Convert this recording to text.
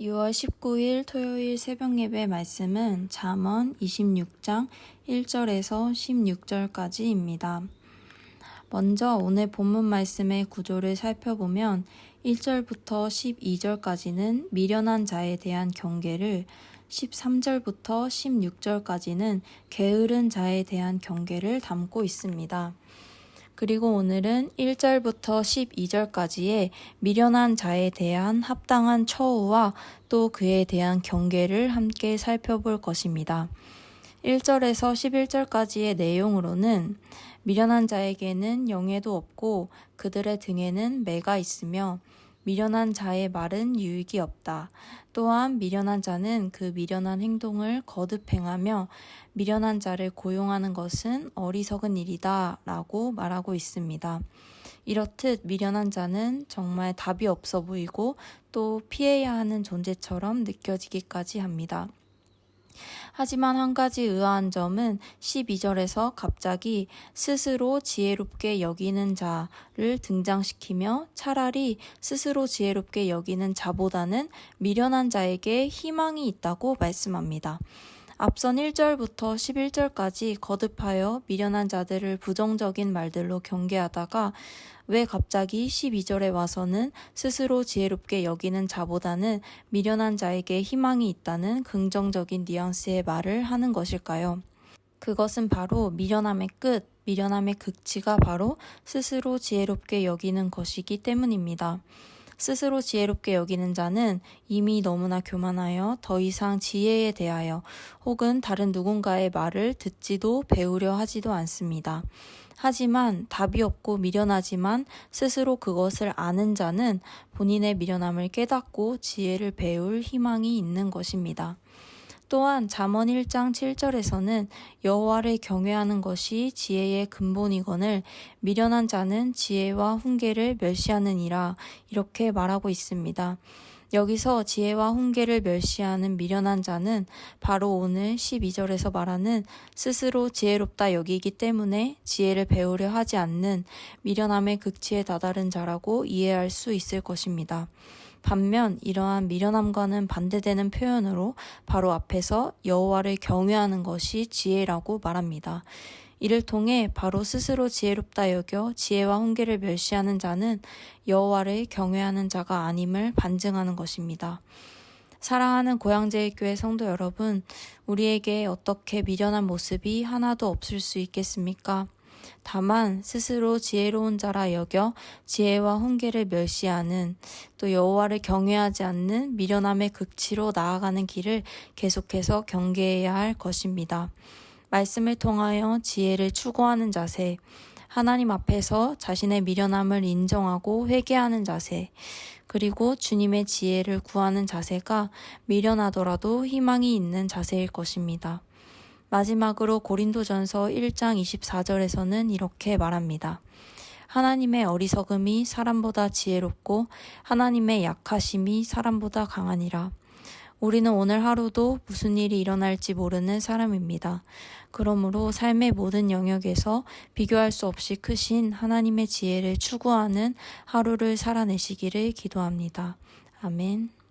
6월 19일 토요일 새벽 예배 말씀은 잠언 26장 1절에서 16절까지입니다. 먼저 오늘 본문 말씀의 구조를 살펴보면 1절부터 12절까지는 미련한 자에 대한 경계를 13절부터 16절까지는 게으른 자에 대한 경계를 담고 있습니다. 그리고 오늘은 1절부터 12절까지의 미련한 자에 대한 합당한 처우와 또 그에 대한 경계를 함께 살펴볼 것입니다. 1절에서 11절까지의 내용으로는 미련한 자에게는 영예도 없고 그들의 등에는 매가 있으며 미련한 자의 말은 유익이 없다. 또한 미련한 자는 그 미련한 행동을 거듭 행하며 미련한 자를 고용하는 것은 어리석은 일이다. 라고 말하고 있습니다. 이렇듯 미련한 자는 정말 답이 없어 보이고 또 피해야 하는 존재처럼 느껴지기까지 합니다. 하지만 한 가지 의아한 점은 12절에서 갑자기 스스로 지혜롭게 여기는 자를 등장시키며 차라리 스스로 지혜롭게 여기는 자보다는 미련한 자에게 희망이 있다고 말씀합니다. 앞선 1절부터 11절까지 거듭하여 미련한 자들을 부정적인 말들로 경계하다가 왜 갑자기 12절에 와서는 스스로 지혜롭게 여기는 자보다는 미련한 자에게 희망이 있다는 긍정적인 뉘앙스의 말을 하는 것일까요? 그것은 바로 미련함의 끝, 미련함의 극치가 바로 스스로 지혜롭게 여기는 것이기 때문입니다. 스스로 지혜롭게 여기는 자는 이미 너무나 교만하여 더 이상 지혜에 대하여 혹은 다른 누군가의 말을 듣지도 배우려 하지도 않습니다. 하지만 답이 없고 미련하지만 스스로 그것을 아는 자는 본인의 미련함을 깨닫고 지혜를 배울 희망이 있는 것입니다. 또한 잠언 1장 7절에서는 여호와를 경외하는 것이 지혜의 근본이거늘 미련한 자는 지혜와 훈계를 멸시하느니라 이렇게 말하고 있습니다. 여기서 지혜와 훈계를 멸시하는 미련한 자는 바로 오늘 12절에서 말하는 스스로 지혜롭다 여기기 때문에 지혜를 배우려 하지 않는 미련함의 극치에 다다른 자라고 이해할 수 있을 것입니다. 반면 이러한 미련함과는 반대되는 표현으로 바로 앞에서 여호와를 경외하는 것이 지혜라고 말합니다. 이를 통해 바로 스스로 지혜롭다 여겨 지혜와 훈계를 멸시하는 자는 여호와를 경외하는 자가 아님을 반증하는 것입니다. 사랑하는 고향제일교회 성도 여러분, 우리에게 어떻게 미련한 모습이 하나도 없을 수 있겠습니까? 다만 스스로 지혜로운 자라 여겨 지혜와 훈계를 멸시하는 또 여호와를 경외하지 않는 미련함의 극치로 나아가는 길을 계속해서 경계해야 할 것입니다. 말씀을 통하여 지혜를 추구하는 자세, 하나님 앞에서 자신의 미련함을 인정하고 회개하는 자세, 그리고 주님의 지혜를 구하는 자세가 미련하더라도 희망이 있는 자세일 것입니다. 마지막으로 고린도전서 1장 24절에서는 이렇게 말합니다. 하나님의 어리석음이 사람보다 지혜롭고 하나님의 약하심이 사람보다 강하니라. 우리는 오늘 하루도 무슨 일이 일어날지 모르는 사람입니다. 그러므로 삶의 모든 영역에서 비교할 수 없이 크신 하나님의 지혜를 추구하는 하루를 살아내시기를 기도합니다. 아멘.